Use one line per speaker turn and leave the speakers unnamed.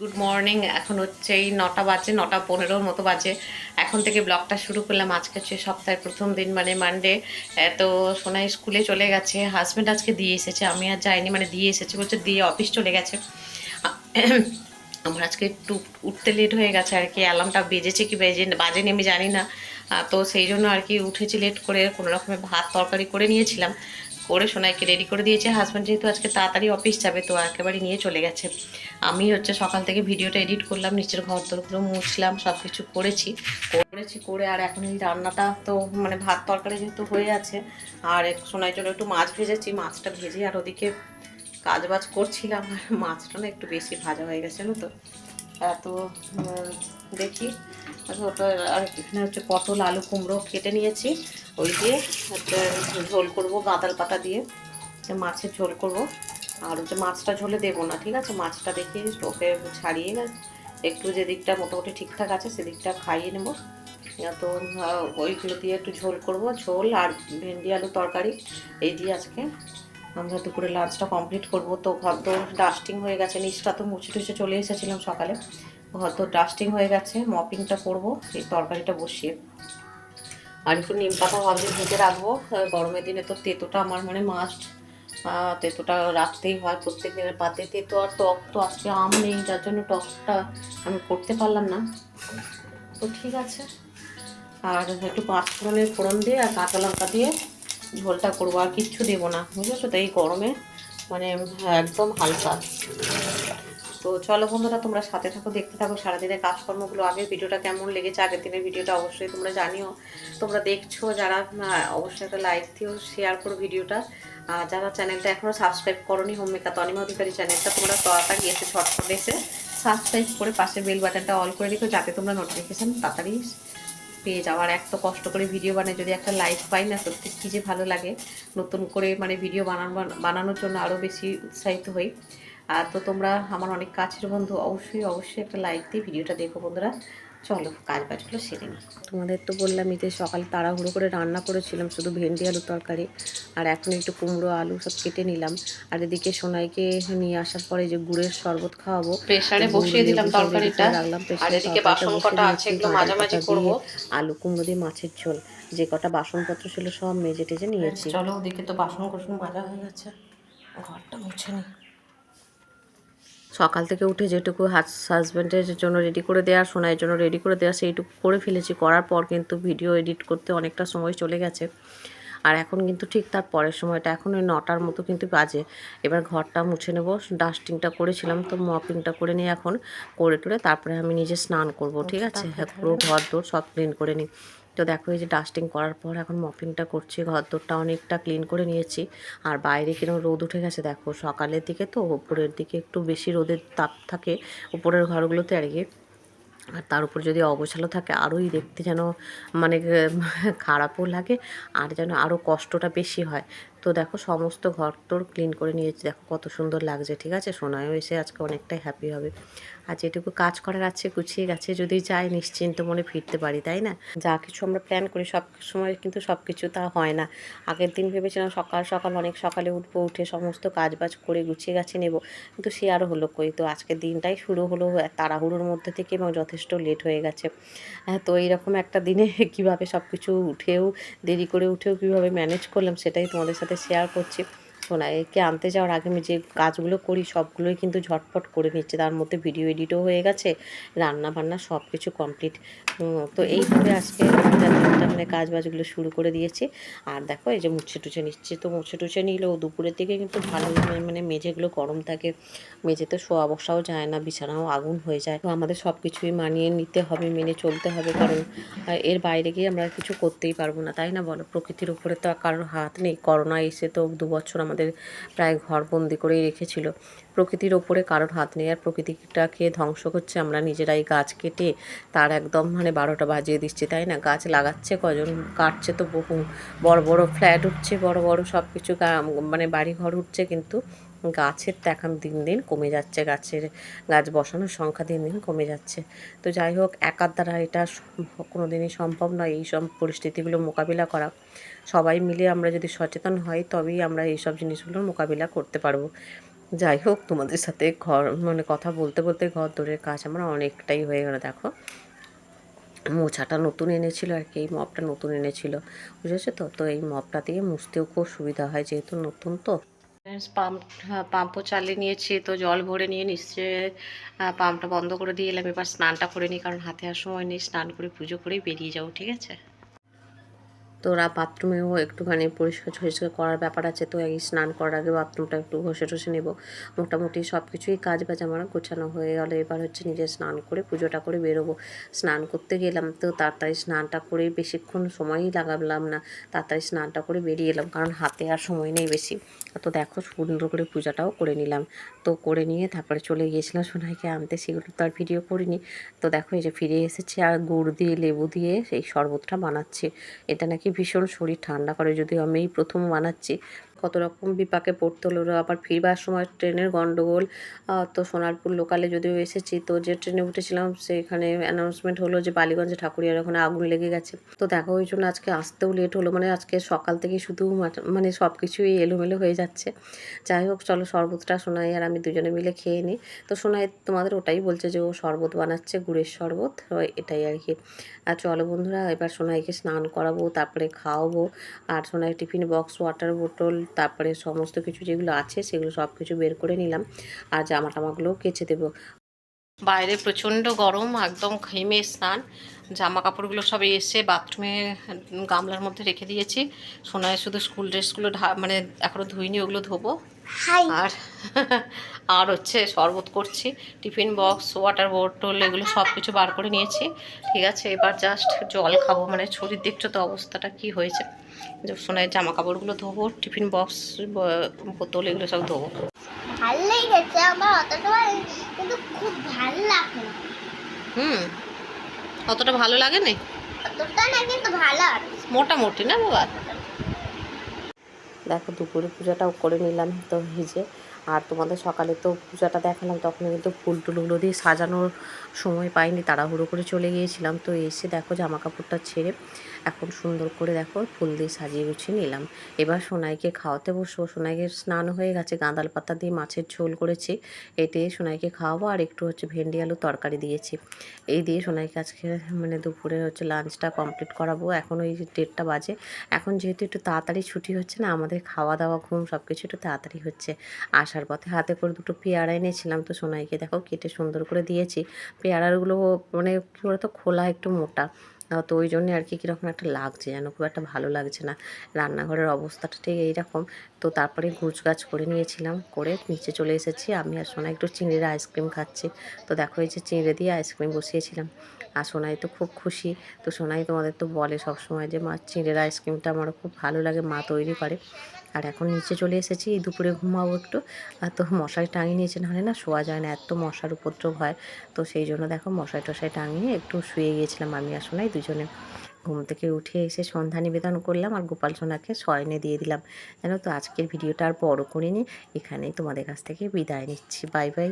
Good morning এখন হচ্ছে এই নটা বাজে, নটা পনেরোর মতো বাজে। এখন থেকে ব্লগটা শুরু করলাম। আজকে হচ্ছে সপ্তাহের প্রথম দিন মানে মানডে তো সোনাই স্কুলে চলে গেছে। হাজব্যান্ড আজকে দিয়ে এসেছে। আমি আর যাইনি মানে দিয়ে এসেছে বলছে দিয়ে অফিস চলে গেছে। আমার আজকে একটু উঠতে লেট হয়ে গেছে আর কি। অ্যালার্মটা বেজেছে কি বেজে, বাজেনি আমি জানি না। তো সেই জন্য আর কি উঠেছি লেট করে, কোনো রকমের ভাত তরকারি করে নিয়েছিলাম। করে সোনাইকে রেডি করে দিয়েছে। হাজব্যান্ড যেহেতু আজকে তাড়াতাড়ি অফিস যাবে, তো একেবারে নিয়ে চলে গেছে। আমি হচ্ছে সকাল থেকে ভিডিওটা এডিট করলাম, নিচের ঘর দরগুলো মুছলাম সব কিছু করেছি। করেছি করে আর এখন এই রান্নাটা তো মানে ভাত তরকারি যেহেতু হয়ে আছে, আর সোনাই জন্য একটু মাছ ভেজেছি, মাছটা ভেজে আর ওদিকে কাজ বাজ করছিলাম। আর মাছটা না একটু বেশি ভাজা হয়ে গেছে তো। তো দেখি। ওটা আর এখানে হচ্ছে পটল, আলু, কুমড়ো কেটে নিয়েছি। ওই দিয়ে ঝোল করব গাঁদাল পাতা দিয়ে। মাছের ঝোল করব। আর হচ্ছে মাছটা ঝোলে দেবো না, ঠিক আছে? মাছটা দেখে ওকে ছাড়িয়ে না, একটু যেদিকটা মোটামুটি ঠিকঠাক আছে সেদিকটা খাইয়ে নেব। তো, ওইগুলো দিয়ে একটু ঝোল করব। ঝোল আর ভেন্ডি আলু তরকারি এই দিয়ে আজকে। আমরা দুপুরে লাঞ্চটা কমপ্লিট করব। তো ঘর তো ডাস্টিং হয়ে গেছে, নিচটা তো মুছে টুছে চলে এসেছিলাম সকালে। ঘর তো ডাস্টিং হয়ে গেছে মপিংটা করব, এই তরকারিটা বসিয়ে। আর একটু নিম পাতা ভাবছি ভেজে রাখব গরমের দিনে তো তেঁতোটা আমার মানে মাস্ট তেঁতোটা রাখতেই হয় প্রত্যেক দিনের পাতে। তেঁতো আর টক তো আজকে আম নেই, যার জন্য টকটা আমি করতে পারলাম না। তো ঠিক আছে। আর একটু পাঁচ ফোড়নের ফোড়ন দিয়ে আর কাঁচা লঙ্কা দিয়ে ঝোলটা করব, আর কিচ্ছু দেবো না। বুঝেছ তো, এই গরমে মানে একদম হালকা। তো চলো বন্ধুরা, তোমরা সাথে থাকো, দেখতে থাকো। সারাদিনের কাজকর্মগুলো, আগের ভিডিওটা কেমন লেগেছে, আগের দিনের ভিডিওটা অবশ্যই তোমরা জানিও। তোমরা দেখছ যারা অবশ্যই একটা লাইক দিও শেয়ার করো ভিডিওটা। আর যারা চ্যানেলটা এখনও সাবস্ক্রাইব করনি হোম মেকার তনিমা অধিকারী চ্যানেলটা, তোমরা তাড়াতাড়ি এসে ঝটপট এসে সাবস্ক্রাইব করে পাশে বেল বাটনটা অল করে রেখো, যাতে তোমরা নোটিফিকেশান তাড়াতাড়ি পেয়ে যাওয়ার এক তো কষ্ট করে ভিডিও বানায়, যদি একটা লাইক পাই না, সত্যি কী যে ভালো লাগে। নতুন করে মানে ভিডিও বানানো, বানানোর জন্য আরও বেশি উৎসাহিত হই। আর তো তোমরা আমার অনেক কাছের বন্ধু অবশ্যই অবশ্যই একটা লাইক দিয়ে ভিডিওটা দেখো বন্ধুরা। চলো কাজ বাজগুলো সেরে নিই। তোমাদের তো বললামই যে সকালে তাড়াহুড়ো করে রান্না করেছিলাম শুধু ভেন্ডি আলু তরকারি আর এখন একটু কুমড়ো আলু সব কেটে নিলাম। আর এদিকে সোনাইকে নিয়ে আসার পরে যে গুড়ের শরবত খাওয়াবো
প্রেসারে বসিয়ে দিলাম তরকারিটা।
রাখলাম
আর এদিকে বাসন কটা আছে এগুলো মাঝামাঝি করব।
আলু কুমড়ো দিয়ে মাছের ঝোল যে কটা বাসনপত্র ছিল সব মেজে টেজে নিয়েছি।
চলো ওদিকে তো বাসন কোসন মাজা হয়ে গেছে। ঘরটা মুছে নি।
সকাল থেকে উঠে যেটুকু হাজব্যান্ডের জন্য রেডি করে দেওয়া সোনাইয়ের জন্য রেডি করে দেওয়া সেইটুকু করে ফেলেছি। করার পর কিন্তু ভিডিও এডিট করতে অনেকটা সময় চলে গেছে। আর এখন কিন্তু ঠিক তার পরের সময়টা এখন ওই নটার মতো কিন্তু বাজে। এবার ঘরটা মুছে নেব। ডাস্টিংটা করেছিলাম তো মপিংটা করে নিই এখন করে টুরে তারপরে আমি নিজে স্নান করব ঠিক আছে? হ্যাঁ পুরো ঘর দোর সব ক্লিন করে নিই। তো দেখো এই যে ডাস্টিং করার পর এখন মপিংটা করছি ঘর দোরটা অনেকটা ক্লিন করে নিয়েছি। আর বাইরে কীরকম রোদ উঠে গেছে দেখো, সকালের দিকে তো উপরের দিকে একটু বেশি রোদের তাপ থাকে, উপরের ঘরগুলোতে আর কি। আর তার উপর যদি অগোছালো থাকে আরোই দেখতে যেন মানে খারাপও লাগে, আর যেন আরও কষ্টটা বেশি হয়। তো দেখো সমস্ত ঘর তোর ক্লিন করে নিয়েছি। দেখো কত সুন্দর লাগছে, ঠিক আছে? সোনায়ও এসে আজকে অনেকটাই হ্যাপি হবে। আর যেটুকু কাজ করার আছে, গুছিয়ে গেছে, যদি যাই নিশ্চিন্ত মনে ফিরতে পারি, তাই না? যা কিছু আমরা প্ল্যান করি, সব সময় কিন্তু সব কিছু তা হয় না। আগের দিন ভেবেছিলাম সকাল সকাল, অনেক সকালে উঠবো, উঠে সমস্ত কাজ বাজ করে গুছিয়ে গাছে নেব। কিন্তু সে আরও হলো কই? তো আজকের দিনটাই শুরু হলো তাড়াহুড়োর মধ্যে থেকে এবং যথেষ্ট লেট হয়ে গেছে। হ্যাঁ তো এইরকম একটা দিনে কীভাবে সব কিছু উঠেও দেরি করে উঠেও কীভাবে ম্যানেজ করলাম, সেটাই তোমাদের সাথে শেয়ার করছি সোনাইকে আনতে যাওয়ার আগে আমি যে কাজগুলো করি, সবগুলোই কিন্তু ঝটপট করে নিচ্ছে। তার মধ্যে ভিডিও এডিটও হয়ে গেছে রান্না বান্না সব কিছু কমপ্লিট তো এইভাবে আজকে মানে কাজ বাজগুলো শুরু করে দিয়েছি। আর দেখো, এই যে মুছে টুছে নিচ্ছে। তো মুছে টুছে নিলেও দুপুরের দিকে কিন্তু ভালো মানে- মেঝেগুলো গরম থাকে। মেঝেতে শোয়া বসাও যায় না, বিছানাও আগুন হয়ে যায়। তো আমাদের সব কিছুই মানিয়ে নিতে হবে, মেনে চলতে হবে। কারণ এর বাইরে গিয়ে আমরা কিছু করতেই পারব না। তাই না বলো? প্রকৃতির উপরে তো কারোর হাত নেই। করোনা এসে তো দু বছর আমাদের প্রায় ঘরবন্দি করেই রেখেছিল। প্রকৃতির ওপরে কারোর হাত নেই, আর প্রকৃতিটাকে ধ্বংস করছে আমরা নিজেরাই। গাছ কেটে তার একদম মানে বারোটা বাজিয়ে দিচ্ছি, তাই না? গাছ লাগাচ্ছে কজন? কাটছে তো বহু। বড় বড় ফ্ল্যাট উঠছে, বড় বড় সব কিছু মানে বাড়ি ঘর উঠছে কিন্তু গাছের তো এখন দিন দিন কমে যাচ্ছে, গাছের গাছ বসানোর সংখ্যা দিন দিন কমে যাচ্ছে। তো যাই হোক, একার দ্বারা এটা কোনো দিনই সম্ভব নয় এই সব পরিস্থিতিগুলো মোকাবিলা করা। সবাই মিলে আমরা যদি সচেতন হই, তবেই আমরা এইসব জিনিসগুলোর মোকাবিলা করতে পারব। যাই হোক, তোমাদের সাথে ঘর মানে কথা বলতে বলতে ঘর দৌড়ের কাজ আমার অনেকটাই হয়ে গেল, দেখো। মোছাটা নতুন এনেছিল আর কি, এই মপটা নতুন এনেছিল, বুঝেছ তো? তো এই মপটা দিয়ে মুছতেও খুব সুবিধা হয়, যেহেতু নতুন তো। পাম্প পাম্পও চালিয়ে নিয়েছি, তো জল ভরে নিয়ে নিশ্চয় পাম্পটা বন্ধ করে দিয়ে এলাম। এবার স্নানটা করে নিই, কারণ হাতে আর সময় নেই। স্নান করে, পুজো করেই বেরিয়ে যাব, ঠিক আছে? তো ওরা বাথরুমেও একটুখানি পরিষ্কার পরিষ্কার করার ব্যাপার আছে, তো এই স্নান করার আগে বাথরুমটা একটু ঘষে টষে নেব। মোটামুটি সব কিছুই কাজ বাজ আমার গোছানো হয়ে গেলে, এবার হচ্ছে নিজে স্নান করে, পুজোটা করে বেরোবো। স্নান করতে গেলাম তো তাড়াতাড়ি স্নানটা করে বেশিক্ষণ সময়ই লাগালাম না, তাড়াতাড়ি স্নানটা করে বেরিয়ে এলাম, কারণ হাতে আর সময় নেই বেশি। তো দেখো সুন্দর করে পূজাটাও করে নিলাম। তো করে নিয়ে তারপরে চলে গিয়েছিলাম সোনাইকে আনতে, সেগুলো তো আর ভিডিও করিনি। তো দেখো এই যে ফিরে এসেছি আর গুড় দিয়ে লেবু দিয়ে সেই শরবতটা বানাচ্ছি। এটা নাকি ভীষণ শরীর ঠান্ডা করে যদিও আমি এই প্রথম বানাচ্ছি। কত রকম বিপাকে পড়তে হলো। আবার ফিরবার সময় ট্রেনের গন্ডগোল আহ, তো সোনারপুর লোকালে যদিও এসেছি তো যে ট্রেনে উঠেছিলাম সেখানে অ্যানাউন্সমেন্ট হলো যে বালিগঞ্জে ঠাকুরিয়ার ওখানে আগুন লেগে গেছে। তো দেখো ওই জন্য আজকে আসতেও লেট হলো মানে আজকে সকাল থেকে শুধু মানে সব কিছুই এলোমেলো হয়ে যাচ্ছে। যাই হোক চলো শরবতটা সোনাই আর আমি দুজনে মিলে খেয়ে নিই। তো সোনাই তোমাদের ওটাই বলছে যে ও শরবত বানাচ্ছে গুড়ের শরবত এটাই আর কি। আর চলো বন্ধুরা এবার সোনাইকে স্নান করাবো তারপরে খাওয়াবো। আর সোনাই টিফিন বক্স ওয়াটার বোতল তারপরে সমস্ত কিছু যেগুলো আছে সেগুলো সব কিছু বের করে নিলাম। আর জামা টামাগুলোও কেচে দেবো। বাইরে প্রচণ্ড গরম একদম ঘেমে স্নান। জামা কাপড়গুলো সব এসে বাথরুমে গামলার মধ্যে রেখে দিয়েছি। সোনায় শুধু স্কুল ড্রেসগুলো ঢা মানে এখনও ধুইনি ওগুলো ধোবো। আর আর হচ্ছে শরবত করছি টিফিন বক্স ওয়াটার বোটল এগুলো সব কিছু বার করে নিয়েছি। ঠিক আছে এবার জাস্ট জল খাব। মানে শরীর দেখছ তো অবস্থাটা কি হয়েছে? সোনায় জামা কাপড়গুলো ধোবো টিফিন বক্স বোতল এগুলো সব ধোবো।
ভালো লেগেছে আমার অতটা কিন্তু খুব ভালো লাগে
হুম অতটা ভালো লাগে না
অতটা না কিন্তু ভালো
মোটামুটি না বাবা? দেখো দুপুরে পূজাটাও করে নিলাম তো ভিজে। আর তোমাদের সকালে তো পূজাটা দেখালাম তখন কিন্তু ফুল টুলগুলো দিয়ে সাজানোর সময় পাইনি, তাড়াহুড়ো করে চলে গিয়েছিলাম। তো এসে দেখো জামা কাপড়টা ছেড়ে এখন সুন্দর করে দেখো ফুল দিয়ে সাজিয়ে গুছিয়ে নিলাম। এবার সোনাইকে খাওয়াতে বসবো। সোনাইকে স্নান হয়ে গেছে, গাঁদাল পাতা দিয়ে মাছের ঝোল করেছি। এতে সোনাইকে খাওয়াবো আর একটু হচ্ছে ভেন্ডি আলু তরকারি দিয়েছি। এই দিয়ে সোনাইকে আজকে মানে দুপুরে হচ্ছে লাঞ্চটা কমপ্লিট করাবো। এখন ওই দেড়টা বাজে। এখন যেহেতু একটু তাড়াতাড়ি ছুটি হচ্ছে না, আমাদের খাওয়া দাওয়া, ঘুম সব কিছু একটু তাড়াতাড়ি হচ্ছে। আসার পথে হাতে করে দুটো পেয়ারা এনেছিলাম তো সোনাইকে দেখো কেটে সুন্দর করে দিয়েছি। পেয়ারাগুলো মানে কী বলতো, খোলা একটু মোটা। তো ওই জন্যে আর কি কীরকম একটা লাগছে যেন, খুব একটা ভালো লাগছে না। রান্নাঘরের অবস্থাটা ঠিক এইরকম। তো তারপরে গুছ করে নিয়েছিলাম, করে নিচে চলে এসেছি। আমি আর সোনা একটু চিংড়ির আইসক্রিম খাচ্ছি। তো দেখো এই যে চিংড়ি দিয়ে আইসক্রিম বসিয়েছিলাম। আর সোনাই তো খুব খুশি। তো সোনাই তোমাদের তো বলে সব সময় যে, মা, চিংড়ির আইসক্রিমটা আমার খুব ভালো লাগে, মা তৈরি করে। আর এখন নিচে চলে এসেছি, এই দুপুরে ঘুমাবো একটু। আর তো মশারি টাঙিয়ে নিয়েছে, নাহলে না শোয়া যায় না, এত মশার উপদ্রব হয়। তো সেই জন্য দেখো মশারি টশারি টাঙিয়ে একটু শুয়ে গিয়েছিলাম আমি আসলে দুজনে। ঘুম থেকে উঠে এসে সন্ধ্যা নিবেদন করলাম আর গোপাল সোনাকে শয়নে দিয়ে দিলাম। জানো তো, আজকের ভিডিওটা আর বড় করিনি, এখানেই তোমাদের কাছ থেকে বিদায় নিচ্ছি। Bye bye.